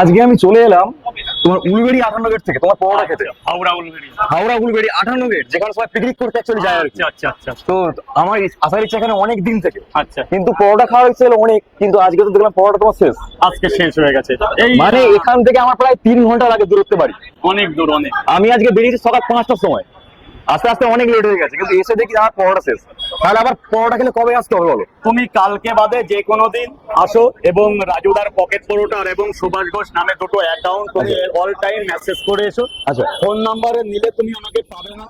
আজকে আমি চলে এলাম তোমার উলবেড়ি আঠান্ন গেট থেকে তোমার পরোটা খেতে। হাওড়া উলবেড়ি। হাওড়া উলবেড়ি আঠান্ন গেট যেখানে সবাই পিকনিক করতে অ্যাকচুয়ালি যায় আর কি। আচ্ছা আচ্ছা আচ্ছা। তো আমার আসার ইচ্ছা এখানে অনেক দিন থেকে। আচ্ছা। কিন্তু পরোটা খাওয়ার ইচ্ছে অনেক কিন্তু আজকে তো দেখলাম পরোটা তোমার শেষ। আজকে শেষ হয়ে গেছে। মানে এখান থেকে আমার প্রায় তিন ঘণ্টা লাগে দূরত্বে বাড়ি। অনেক দূর অনেক। আমি আজকে বেরিয়েছি সকাল পাঁচটার সময়। আস্তে আস্তে অনেক লেট হয়ে গেছে কিন্তু এসে দেখি আমার পরোটা শেষ। তাহলে আবার পরোটা খেলে কবে আসতে হবে বলো? তুমি কালকে বাদে যে কোনো দিন আসো এবং রাজুদার পকেট পরোটার এবং সুভাষ ঘোষ নামে দুটো অ্যাকাউন্ট তুমি অল টাইম মেসেজ করে এসো। আচ্ছা। ফোন নাম্বারে নিলে তুমি আমাকে পাবে না।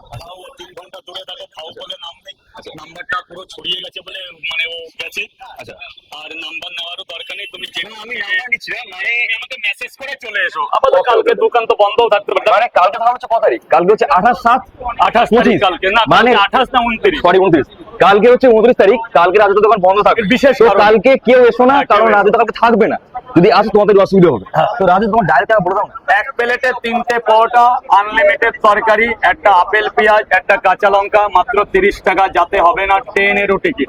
তিন ঘণ্টা দূরে থাকে খাও বলে নাম নেই। নাম্বারটা পুরো ছড়িয়ে গেছে বলে মানে ও গেছে। আচ্ছা। আর নাম্বার নেওয়ারও দরকার নেই তুমি আমি নাম্বার নিচ্ছি না মানে আমাকে মেসেজ করে চলে এসো। আপাতত কালকে দোকান তো বন্ধও থাকতে পারে। মানে কালকে তাহলে হচ্ছে কত তারিখ? কালকে হচ্ছে আঠাশ সাত আঠাশ তারিখ পঁচিশ। কালকে। না মানে আঠাশ না উনত্রিশ। সরি উনত্রিশ। কালকে হচ্ছে উনত্রিশ তারিখ। কালকে রাজুর দোকান বন্ধ থাকবে। বিশেষ কালকে কেউ এসো না হ্যাঁ, কারণ। রাজু তো কালকে থাকবে না। যদি আসো তোমাদের অসুবিধা হবে। হ্যাঁ। তো রাজু তোমার ডায়েরিটা বলে দাও। এক প্লেটে তিনটে পরোটা আনলিমিটেড তরকারি একটা আপেল পেঁয়াজ একটা কাঁচা লঙ্কা মাত্র তিরিশ টাকা যাতে হবে না ট্রেনেরও টিকিট।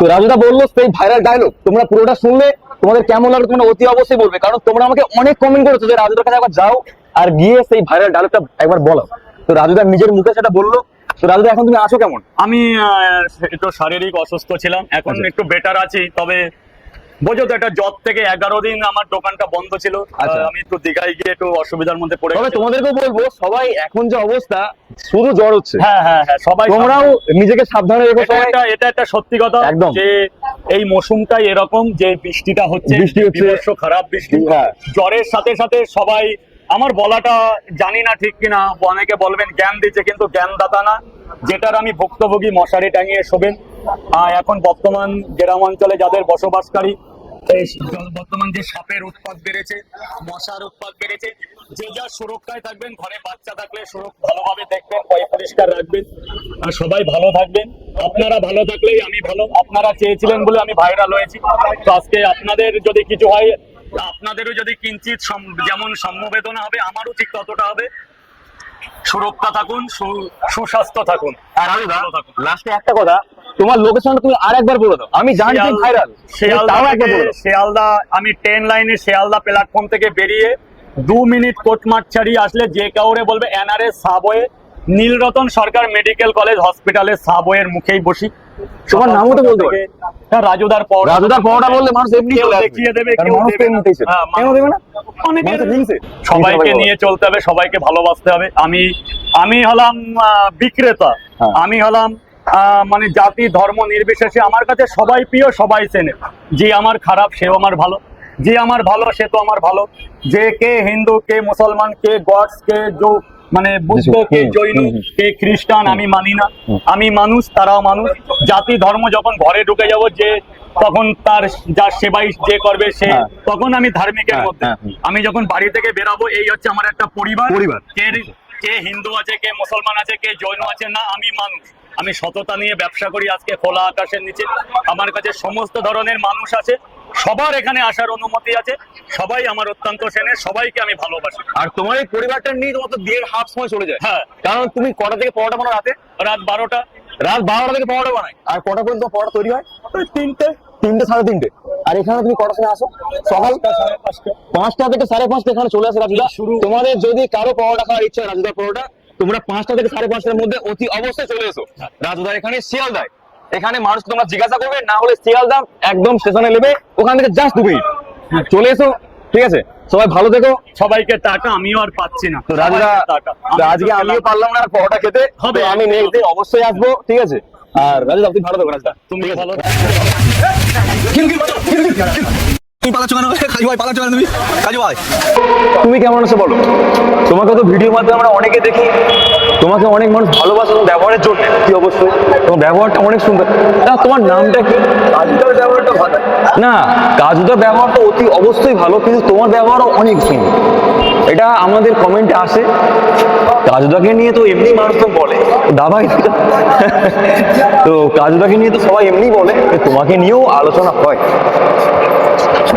তো রাজুদা বলল সেই ভাইরাল ডায়লগ তোমরা পুরোটা শুনলে তোমাদের কেমন লাগল তোমরা অতি অবশ্যই বলবে কারণ তোমরা আমাকে অনেক কমেন্ট করেছ যে রাজুদার কাছে একবার যাও আর গিয়ে সেই ভাইরাল ডায়লগটা একবার বলো। তো রাজুদা নিজের মুখে সেটা বলল। তো রাজুদা এখন তুমি আসো কেমন? আমি আহ, একটু শারীরিক অসুস্থ ছিলাম এখন আচ্ছা। একটু বেটার আছি তবে বোঝো তো একটা জ্বর থেকে এগারো দিন আমার দোকানটা বন্ধ ছিল আচ্ছা। আমি একটু দীঘায় গিয়ে একটু অসুবিধার মধ্যে পড়ে তবে গেছিলাম। তোমাদেরকেও বলব সবাই এখন যে অবস্থা শুধু জ্বর হচ্ছে হ্যাঁ হ্যাঁ হ্যাঁ সবাই তোমরাও নিজেকে সাবধানে রেখো এটা এটা একটা সত্যি কথা একদম। যে এই মৌসুমটাই এরকম যে বৃষ্টিটা হচ্ছে বৃষ্টি হচ্ছে। খারাপ বৃষ্টি হ্যাঁ। জ্বরের সাথে সাথে সবাই আমার বলাটা জানি না ঠিক কিনা অনেকে বলবেন জ্ঞান দিচ্ছে কিন্তু জ্ঞান দাতা না যেটার আমি ভুক্তভোগী মশারি টাঙিয়ে শোবেন আর এখন বর্তমান গ্রাম অঞ্চলে যাদের বসবাসকারী বর্তমান যে সাপের উৎপাদ বেড়েছে, মশার উৎপাদ বেড়েছে, যে যা সুরক্ষায় থাকবেন, ঘরে বাচ্চা থাকলে সুরক্ষা ভালোভাবে দেখবেন পরিষ্কার রাখবেন, আর সবাই ভালো থাকবেন। আপনারা ভালো থাকলেই আমি ভালো, আপনারা চেয়েছিলেন বলে আমি ভাইরাল হয়েছি। তো আজকে আপনাদের যদি কিছু হয় আপনাদেরও যদি কিঞ্চিত যেমন সম্মবেদনা হবে, আমারও ঠিক ততটা হবে। সুরক্ষা থাকুন সুস্বাস্থ্য থাকুন। আর থাকুন। লাস্টে একটা কথা তোমার লোকেশনটা তুমি আরেকবার বলে দাও। আমি জানি ভাইরাল শিয়ালদা একবার শিয়ালদা আমি ট্রেন লাইনে শিয়ালদা প্ল্যাটফর্ম থেকে বেরিয়ে দু মিনিট কোটমাঠ ছাড়িয়ে আসলে যে কাউরে বলবে NRS subway Nilratan Sarkar medical college হসপিটালের সাবওয়ের মুখেই বসি। তোমার নামও তো বলতে। হ্যাঁ, রাজুদার পর রাজুদার পরোটা বললে মানুষ এমনি কেউ দেখিয়ে দেবে, কেউ দেবে না। হ্যাঁ, কেন দেবে না? অনেকের- সবাইকে নিয়ে চলতে হবে সবাইকে ভালোবাসতে হবে। আমি আমি হলাম বিক্রেতা। হ্যাঁ। আমি হলাম মানে জাতি ধর্ম নির্বিশেষে আমার কাছে সবাই প্রিয় সবাই চেনে। যে আমার খারাপ সেও আমার ভালো। যে আমার ভালো সে তো আমার ভালো। যে কে হিন্দু কে মুসলমান কে গডস কে জো মানে বুদ্ধ কে জৈন। কে খ্রিস্টান আমি মানি না। আমি মানুষ তারাও মানুষ। জাতি ধর্ম যখন ঘরে ঢুকে যাব যে তখন তার যার সেবাই যে করবে সে হ্যাঁ। তখন আমি ধার্মিকের হ্যাঁ, মধ্যে। হ্যাঁ, আমি যখন বাড়ি থেকে বেরাবো এই হচ্ছে আমার একটা পরিবার। পরিবার। কে হিন্দু আছে কে মুসলমান আছে কে জৈন আছে না আমি মানুষ। আমি সততা নিয়ে ব্যবসা করি আজকে খোলা আকাশের নিচে। আমার কাছে সমস্ত ধরনের মানুষ আছে। সবার এখানে আসার অনুমতি আছে। সবাই আমার অত্যন্ত সেনে সবাইকে আমি ভালোবাসি। আর তোমার এই পরিবারটা নিয়ে তোমার তো দেড় হাফ সময় চলে যায়। হ্যাঁ। কারণ তুমি কটা থেকে পরোটা বানাও রাতে? রাত বারোটা। রাত বারোটা থেকে পরোটা বানাই আর কটা পর্যন্ত পরোটা তৈরি হয়? তিনটে। তিনটে সাড়ে তিনটে। আর এখানে তুমি কটার সময় আসো? সকাল পাঁচটা থেকে সাড়ে পাঁচটা এখানে চলে আসে রাজুদা। তোমাদের যদি কারও পরোটা খাওয়ার ইচ্ছা হয় রাজুদা পরোটা তোমরা পাঁচটা থেকে সাড়ে পাঁচটার মধ্যে অতি অবশ্যই চলে এসো। রাজুদা এখানে শিয়ালদায়। এখানে মানুষ তোমরা জিজ্ঞাসা করবে না হলে শিয়ালদা একদম স্টেশনে নেবে ওখান থেকে জাস্ট দু মিনিট। চলে এসো ঠিক আছে? সবাই ভালো থেকো। সবাইকে টাকা আমিও আর পাচ্ছি না। তো রাজুদা আজকে আমিও পারলাম না আর পরোটা খেতে। হবে। আমি নেক্সট দিন অবশ্যই আসব ঠিক আছে? আর রাজুদা তুমি ভালো থেকো রাজুদা। তুমি ভালো তুমি পালাচ্ছ তুমি কেমন আছো বলো? তোমাকে তো ভিডিওর মাধ্যমে আমরা অনেকে দেখি। তোমাকে অনেক মানুষ ভালোবাসে তোমার ব্যবহারের জন্য। কি অবশ্যই তোমার ব্যবহারটা অনেক সুন্দর। না তোমার নামটা কি? কাজুদার ব্যবহারটা ভালো। না কাজুদার ব্যবহারটা অতি অবশ্যই ভালো কিন্তু তোমার ব্যবহারও অনেক সুন্দর এটা আমাদের কমেন্টে আসে। কাজুদাকে নিয়ে তো এমনি মানুষ তো বলে। দাবাই তো কাজুদাকে নিয়ে তো সবাই এমনি বলে। তোমাকে নিয়েও আলোচনা হয়।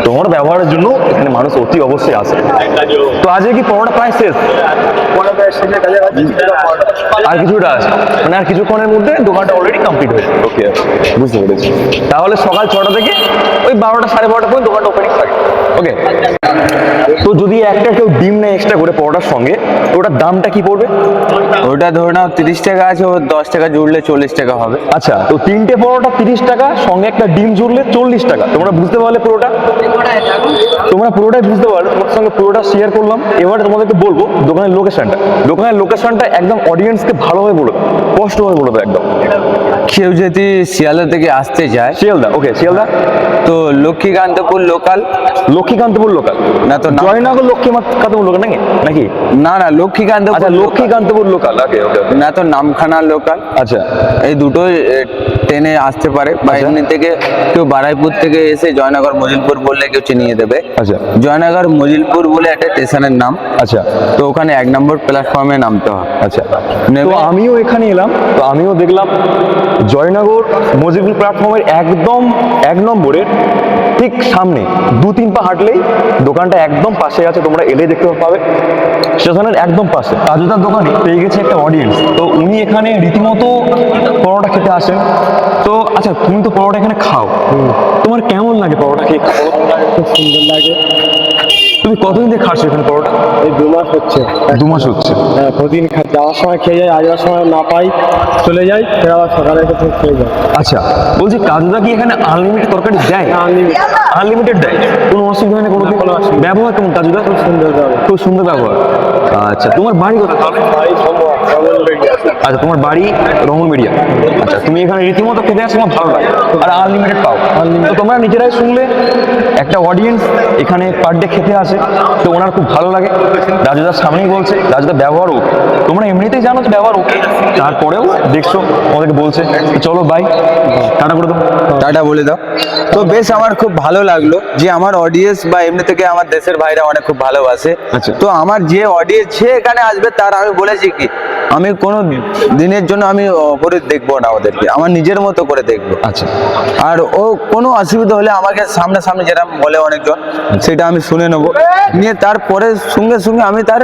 তোমার ব্যবহারের জন্য এখানে মানুষ অতি অবশ্যই আসে। তো আজকে কি পরোটা প্রায় শেষ? আর কিছুটা আছে। মানে আর কিছুক্ষণের মধ্যে দোকানটা অলরেডি কমপ্লিট হয়ে ওকে বুঝতে পেরেছি। তাহলে সকাল ছটা থেকে ওই বারোটা সাড়ে বারোটা পর্যন্ত দোকানটা ওপেনিং থাকে। ওকে তো যদি একটা কেউ ডিম নেয় এক্সট্রা করে পরোটার সঙ্গে ওটার দামটা কি পড়বে? ওটা ধরে নাও তিরিশ টাকা আছে ও দশ টাকা জুড়লে চল্লিশ টাকা হবে। আচ্ছা তো তিনটে পরোটা তিরিশ টাকা সঙ্গে একটা ডিম জুড়লে চল্লিশ টাকা। তোমরা বুঝতে পারলে পুরোটা? তোমরা পুরোটাই বুঝতে পারলে তোমার সঙ্গে পুরোটা শেয়ার করলাম। এবার তোমাদেরকে বলব দোকানের লোকেশনটা দোকানের লোকেশনটা একদম অডিয়েন্সকে ভালোভাবে বলো স্পষ্টভাবে বলো একদম। কেউ যদি শিয়ালদা থেকে আসতে যায় শিয়ালদা ওকে শিয়ালদা? তো লক্ষ্মীকান্তপুর লোকাল লক্ষ্মীকান্তপুর লোকাল না তো জয়নগর লক্ষ্মীকান্তপুর লোকাল নাকি? নাকি? না না লক্ষ্মীকান্তপুর আচ্ছা লক্ষ্মীকান্তপুর লোকাল ওকে ওকে না তো নামখানা লোকাল আচ্ছা। এই দুটোই ট্রেনে আসতে পারে বা আচ্ছা। এমনি থেকে কেউ বারাইপুর থেকে এসে জয়নগর মজিলপুর বললে কেউ চিনিয়ে দেবে। আচ্ছা। জয়নগর মজিলপুর বলে একটা স্টেশনের নাম। আচ্ছা। তো ওখানে এক নম্বর প্ল্যাটফর্মে নামতে হয় আচ্ছা। তো আমিও এখানে এলাম। তো আমিও দেখলাম জয়নগর মজিবুল প্ল্যাটফর্মের একদম এক নম্বরের ঠিক সামনে দু তিন পা হাঁটলেই দোকানটা একদম পাশে আছে তোমরা এলে দেখতে পাবে। স্টেশনের একদম পাশে তাজুদার দোকানে পেয়ে গেছে একটা অডিয়েন্স তো উনি এখানে রীতিমতো পরোটা খেতে আসেন। তো আচ্ছা তুমি তো পরোটা এখানে খাও। তোমার কেমন লাগে পরোটা খেয়ে? খুব সুন্দর লাগে। তুমি কতদিন থেকে খাচ্ছ এখানে পরোটা? এই দু মাস হচ্ছে। দু মাস হচ্ছে। হ্যাঁ, প্রতিদিন যাওয়ার সময় খেয়ে যাই আসবার সময় না পাই চলে যাই ফের আবার সকালে এসে খেয়ে যাই। আচ্ছা বলছি কাজুদা কি এখানে আনলিমিটেড তরকারি দেয়? আনলিমিটেড আনলিমিটেড দেয়। কোনো অসুবিধা নেই কোনো কোনো ব্যবহার কেমন কাজুদা? খুব সুন্দর ব্যবহার। খুব সুন্দর ব্যবহার। আচ্ছা তোমার বাড়ি কোথায়? আচ্ছা তোমার বাড়ি রঙন মিডিয়া। আচ্ছা তুমি এখানে রীতিমতো খেতে আসো আমার ভালো লাগে। আর আনলিমিটেড পাও। তো তোমরা নিজেরাই শুনলে একটা অডিয়েন্স এখানে পার ডে খেতে আসে। তো ওনার খুব ভালো লাগে। রাজুদার সামনেই বলছে রাজুদার ব্যবহার ওকে তোমরা এমনিতেই জানো যে ব্যবহার ওকে তারপরেও দেখছ আমাদেরকে বলছে চলো বাই টাটা করে দাও। টাটা বলে দাও। তো বেশ আমার খুব ভালো লাগল যে আমার অডিয়েন্স বা এমনি থেকে আমার দেশের ভাইরা অনেক খুব ভালোবাসে। আচ্ছা। তো আমার যে অডিয়েন্স যে এখানে আসবে তার আমি বলেছি কি? আমি কোনো দিনের জন্য আমি ওপরে দেখব না ওদেরকে। আমার নিজের মতো করে দেখব। আচ্ছা। আর ও কোনো অসুবিধা হলে আমাকে সামনে সামনে যেটা বলে অনেকজন সেটা আমি শুনে নেব। নিয়ে তারপরে সঙ্গে সঙ্গে আমি তার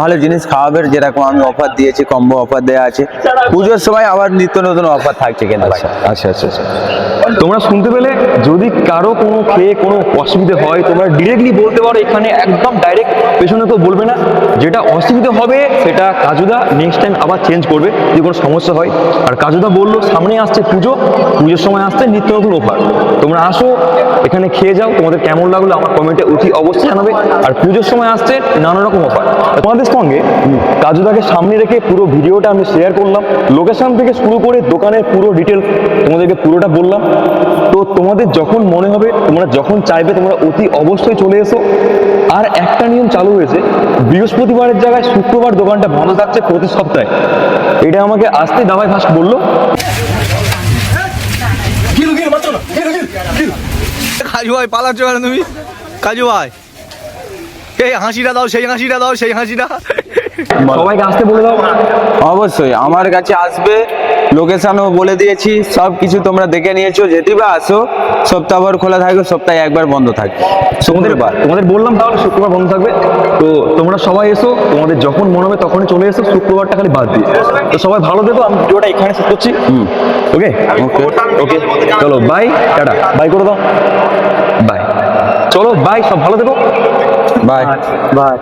ভালো জিনিস খাওয়াবের যেরকম আমি অফার দিয়েছি কম্বো অফার দেওয়া আছে। পুজোর সময় আবার নিত্য নতুন অফার থাকছে কিন্তু ভাই। আচ্ছা আচ্ছা আচ্ছা তোমরা শুনতে পেলে যদি কারও কোনো খেয়ে কোনো অসুবিধা হয় তোমরা ডিরেক্টলি বলতে পারো এখানে একদম ডাইরেক্ট পেছনে তো বলবে না। যেটা অসুবিধা হবে সেটা কাজুদা নেক্সট টাইম আবার চেঞ্জ করবে, যদি কোনো সমস্যা হয়। আর কাজুদা বলল, সামনে আসছে পুজো, পুজোর সময় আসছে নিত্য নতুন অফার তোমরা আসো, এখানে খেয়ে যাও, তোমাদের কেমন লাগল আমার কমেন্টে অতি অবশ্যই জানাবে। আর পুজোর সময় আসছে নানা রকম অফার তোমাদের সঙ্গে কাজুদাকে সামনে রেখে পুরো ভিডিওটা আমি শেয়ার করলাম। লোকেশন থেকে শুরু করে দোকানের পুরো ডিটেলস তোমাদেরকে পুরোটা বললাম। তো তোমাদের যখন মনে হবে, তোমরা যখন চাইবে, তোমরা অতি অবশ্যই চলে এসো। আর একটা নিয়ম চালু হয়েছে, বৃহস্পতিবারের জায়গায় শুক্রবার দোকানটা বন্ধ থাকছে প্রতি সপ্তাহে। এটা আমাকে আসতে দাবাই ফার্স্ট বলল। কাজু ভাই পালাচ্ছ কেন তুমি? কাজু ভাই। এই হাসিটা দাও সেই হাসিটা দাও সেই হাসিটা। সবাইকে আসতে বলে দাও। অবশ্যই আমার কাছে আসবে। লোকেশনও বলে দিয়েছি সব কিছু তোমরা দেখে নিয়েছো যেটি বা আসো সপ্তাহভর খোলা থাকবে সপ্তাহে একবার বন্ধ থাকবে। তোমাদের তোমাদের বললাম তাহলে শুক্রবার বন্ধ থাকবে। তো তোমরা সবাই এসো তোমাদের যখন মনে হবে তখনই চলে এসো শুক্রবারটা খালি বাদ দিয়ে। তো সবাই ভালো থেকো আমি ভিডিওটা এখানে শেষ করছি। ওকে? ওকে ওকে। চলো বাই টাটা। বাই করে দাও। বাই চলো বাই সব ভালো থেকো। Bye bye